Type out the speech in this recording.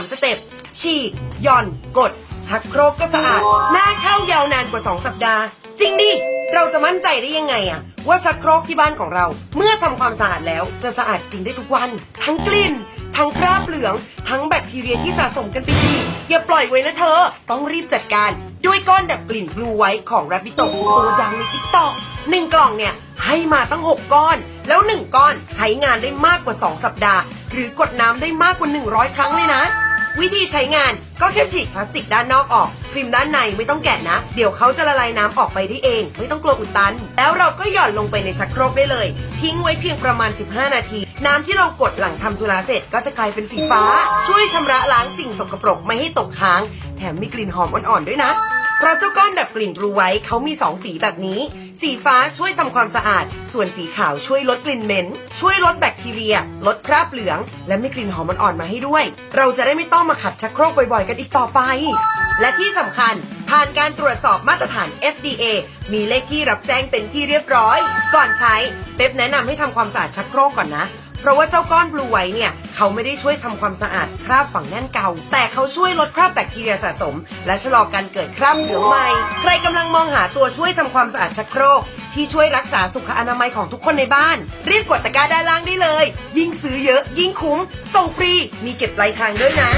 3 สเต็ป ฉีกหย่อน กด ชักโครกก็สะอาด หน้าเข้ายาวนานกว่า 2 สัปดาห์ จริงดิ เราจะมั่นใจได้ยังไงอะว่าชักโครกที่บ้านของเรา เมื่อทำความสะอาดแล้วจะสะอาดจริงได้ทุกวัน ทั้งกลิ่น ทั้งคราบเหลือง ทั้งแบคทีเรียที่สะสมกันไปอีกอย่าปล่อยไว้นะเธอ ต้องรีบจัดการ ด้วยก้อนดับกลิ่นบลูไว้ของ r a b บิโตโตดังในติ๊กต็อกหนึ่งกล่องเนี่ยให้มาตั้ง 6 ก้อน แล้ว 1 ก้อนใช้งานได้มากกว่า 2 สัปดาห์ หรือกดน้ำได้มากกว่า 100 ครั้งเลยนะ วิธีใช้งานก็แค่ฉีกพลาสติกด้านนอกออก ฟิล์มด้านในไม่ต้องแกะนะ เดี๋ยวเขาจะละลายน้ำออกไปได้เอง ไม่ต้องกลัวอุดตัน แล้วเราก็หย่อนลงไปในชักโครกได้เลย ทิ้งไว้เพียงประมาณ 15 นาที น้ำที่เรากดหลังทำธุระเสร็จก็จะกลายเป็นสีฟ้า ช่วยชำระล้างสิ่งสกปรกไม่ให้ตกค้าง แถมมีกลิ่นหอมอ่อนๆด้วยนะ เพราะเจ้าก้อนดับกลิ่นบลูไว้เขามี 2 สีแบบนี้ สีฟ้าช่วยทำความสะอาด ส่วนสีขาวช่วยลดกลิ่นเหม็น ช่วยลดแบคทีเรีย ลดคราบเหลือง และไมีกลิ่นหอมอ่อนๆมาให้ด้วย เราจะได้ไม่ต้องมาขัดชักโครกบ่อยๆกันอีกต่อไป และที่สำคัญผ่านการตรวจสอบมาตรฐาน FDA มีเลขที่รับแจ้งเป็นที่เรียบร้อย ก่อนใช้เป๊ปแนะนำให้ทำความสะอาดชักโครกก่อนนะ เพราะว่าเจ้าก้อนบลูไวเนี่ยเขาไม่ได้ช่วยทำความสะอาดคราบฝังแน่นเก่า แต่เขาช่วยลดคราบแบคทีเรียสะสม และชะลอการเกิดคราบเหลืองใหม่ ใครกำลังมองหาตัวช่วยทำความสะอาดชักโครกที่ช่วยรักษาสุขอนามัยของทุกคนในบ้าน รีบกดตะกร้าด้านล่างได้เลย ยิ่งซื้อเยอะ ยิ่งคุ้ม ส่งฟรี มีเก็บปลายทางด้วยนะ